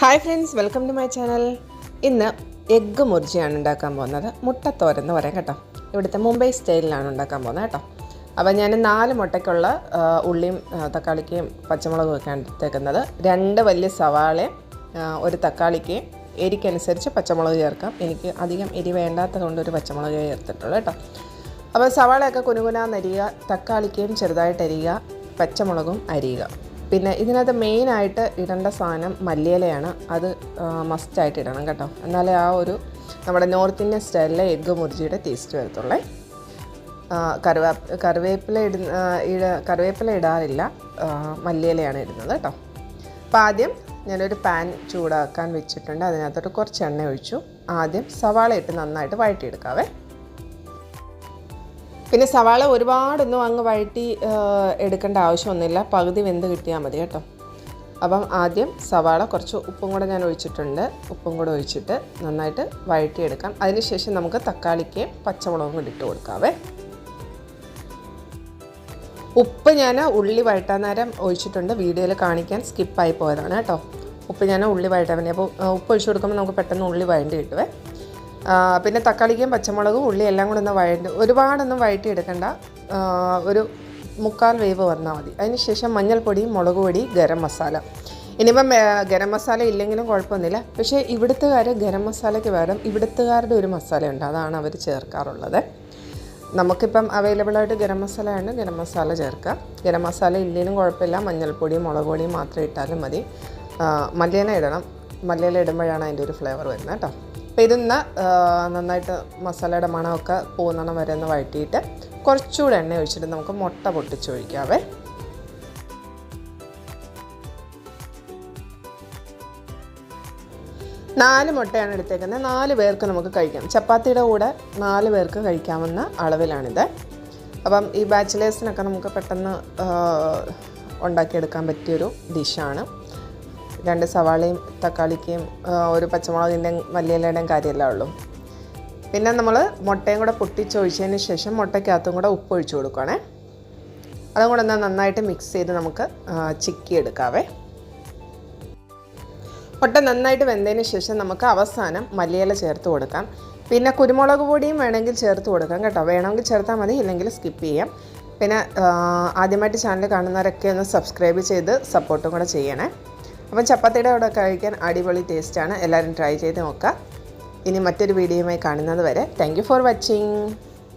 Hi friends welcome to my channel. ഇന്ന് egg മുർജിയാണ് ഉണ്ടാക്കാൻ പോകുന്നത്. മുട്ടത്തോരൻ എന്ന് പറയാം കേട്ടോ. ഇവിടുത്തെ മുംബൈ സ്റ്റൈലിലാണ് ഉണ്ടാക്കാൻ പോകുന്നത് കേട്ടോ. അപ്പോൾ ഞാൻ നാല് മുട്ടയ്ക്കുള്ള ഉള്ളിയും തക്കാളിക്കയും പച്ചമുളകും ഒക്കെ എടുത്തേക്കുന്നത്. രണ്ട് വലിയ സവാളയും ഒരു തക്കാളിക്കയും എരിക്കനുസരിച്ച് പച്ചമുളക് ചേർക്കാം. എനിക്ക് അധികം എരി വേണ്ടാത്തത് കൊണ്ട് ഒരു പച്ചമുളക് ചേർത്തിട്ടുള്ളൂ കേട്ടോ. അപ്പോൾ സവാളയൊക്കെ കുനുകുനാന്നരിയുക തക്കാളിക്കയും ചെറുതായിട്ട് അരിയുക പച്ചമുളകും അരിയുക. പിന്നെ ഇതിനകത്ത് മെയിനായിട്ട് ഇടേണ്ട സാധനം മല്ലിയിലയാണ്. അത് മസ്റ്റായിട്ട് ഇടണം കേട്ടോ. എന്നാലേ ആ ഒരു നമ്മുടെ നോർത്ത് ഇന്ത്യൻ സ്റ്റൈലിലെ എഗ്ഗ് മുറിജിയുടെ ടേസ്റ്റ് വരത്തുള്ളേ. ആ, കറിവേപ്പില ഇടുന്ന ഇട കറിവേപ്പില ഇടാറില്ല. മല്ലിയിലയാണ് ഇടുന്നത് കേട്ടോ. അപ്പോൾ ആദ്യം ഞാനൊരു പാൻ ചൂടാക്കാൻ വെച്ചിട്ടുണ്ട്. അതിനകത്തോട്ട് കുറച്ച് എണ്ണ ഒഴിച്ചു. ആദ്യം സവാള ഇട്ട് നന്നായിട്ട് വഴറ്റിയെടുക്കാവേ. പിന്നെ സവാള ഒരുപാടൊന്നും അങ്ങ് വഴറ്റി എടുക്കേണ്ട ആവശ്യമൊന്നുമില്ല. പകുതി വെന്ത് കിട്ടിയാൽ മതി കേട്ടോ. അപ്പം ആദ്യം സവാള കുറച്ച് ഉപ്പും കൂടെ ഞാൻ ഒഴിച്ചിട്ടുണ്ട്. ഉപ്പും കൂടെ ഒഴിച്ചിട്ട് നന്നായിട്ട് വഴറ്റിയെടുക്കാം. അതിനുശേഷം നമുക്ക് തക്കാളിക്ക് പച്ചമുളകും കൂടി ഇട്ട് കൊടുക്കാവേ. ഉപ്പ് ഞാൻ ഉള്ളി വഴറ്റാൻ നേരം ഒഴിച്ചിട്ടുണ്ട്. വീഡിയോയിൽ കാണിക്കാൻ സ്കിപ്പായി പോയതാണ് കേട്ടോ. ഉപ്പ് ഞാൻ ഉള്ളി വഴറ്റാൻ വേണ്ടി. അപ്പോൾ ഉപ്പ് ഒഴിച്ച് കൊടുക്കുമ്പോൾ നമുക്ക് പെട്ടെന്ന് ഉള്ളി വഴണ്ടി കിട്ടുവേ. പിന്നെ തക്കാളിക്കും പച്ചമുളകും ഉള്ളി എല്ലാം കൂടെ ഒന്ന് വഴണ്ട് ഒരുപാടൊന്നും വഴറ്റി എടുക്കണ്ട ഒരു മുക്കാൽ വേവ് വന്നാൽ മതി. അതിനുശേഷം മഞ്ഞൾപ്പൊടി മുളക് പൊടി ഗരം മസാല. ഇനിയിപ്പം ഗരം മസാല ഇല്ലെങ്കിലും കുഴപ്പമൊന്നുമില്ല. പക്ഷേ ഇവിടുത്തുകാർ ഗരം മസാലയ്ക്ക് പകരം ഇവിടുത്തുകാരുടെ ഒരു മസാലയുണ്ട്. അതാണ് അവർ ചേർക്കാറുള്ളത്. നമുക്കിപ്പം അവൈലബിളായിട്ട് ഗരം മസാലയാണ്. ഗരം മസാല ചേർക്കുക. ഗരം മസാല ഇല്ലെങ്കിലും കുഴപ്പമില്ല. മഞ്ഞൾപ്പൊടിയും മുളക് പൊടിയും മാത്രം ഇട്ടാലും മതി. മല്ലിയില ഇടണം. മല്ലിയില ഇടുമ്പോഴാണ് അതിന്റെ ഒരു ഫ്ലേവർ വരുന്നത് കേട്ടോ. ആ, നന്നായിട്ട് മസാലയുടെ മണമൊക്കെ പോകുന്നിടം വരെ ഒന്ന് വഴറ്റിയിട്ട് കുറച്ചുകൂടെ എണ്ണ ഒഴിച്ചിട്ട് നമുക്ക് മുട്ട പൊട്ടിച്ചൊഴിക്കാവേ നാല് മുട്ടയാണ് എടുത്തേക്കുന്നത്. നാല് പേർക്ക് നമുക്ക് കഴിക്കാം. ചപ്പാത്തിയുടെ കൂടെ നാല് പേർക്ക് കഴിക്കാവുന്ന അളവിലാണിത്. അപ്പം ഈ ബാച്ചിലേഴ്സിനൊക്കെ നമുക്ക് പെട്ടെന്ന് ഉണ്ടാക്കിയെടുക്കാൻ പറ്റിയൊരു ഡിഷാണ്. രണ്ട് സവാളയും തക്കാളിക്കയും ഒരു ഒരു പച്ചമുളകിന്റെയും മല്ലിയിലയുടെയും കാര്യമല്ല ഉള്ളൂ. പിന്നെ നമ്മൾ മുട്ടയും കൂടെ പൊട്ടിച്ചൊഴിച്ചതിന് ശേഷം മുട്ടയ്ക്കകത്തും കൂടെ ഉപ്പ് ഒഴിച്ചു കൊടുക്കുകയാണേ അതും കൂടെ ഒന്ന് നന്നായിട്ട് മിക്സ് ചെയ്ത് നമുക്ക് ചിക്കി എടുക്കാവേ മുട്ട നന്നായിട്ട് വെന്തതിന് ശേഷം നമുക്ക് അവസാനം മല്ലിയില ചേർത്ത് കൊടുക്കാം. പിന്നെ കുരുമുളക് പൊടിയും വേണമെങ്കിൽ ചേർത്ത് കൊടുക്കാം കേട്ടോ. വേണമെങ്കിൽ ചേർത്താൽ മതി ഇല്ലെങ്കിൽ സ്കിപ്പ് ചെയ്യാം. പിന്നെ ആദ്യമായിട്ട് ചാനൽ കാണുന്നവരൊക്കെ ഒന്ന് സബ്സ്ക്രൈബ് ചെയ്ത് സപ്പോർട്ടും കൂടെ ചെയ്യണേ. അപ്പം ചപ്പാത്തിയുടെ കൂടെ കഴിക്കാൻ അടിപൊളി ടേസ്റ്റാണ് എല്ലാവരും ട്രൈ ചെയ്ത് നോക്കുക. ഇനി മറ്റൊരു വീഡിയോയുമായി കാണുന്നത് വരെ താങ്ക് ഫോർ വാച്ചിങ്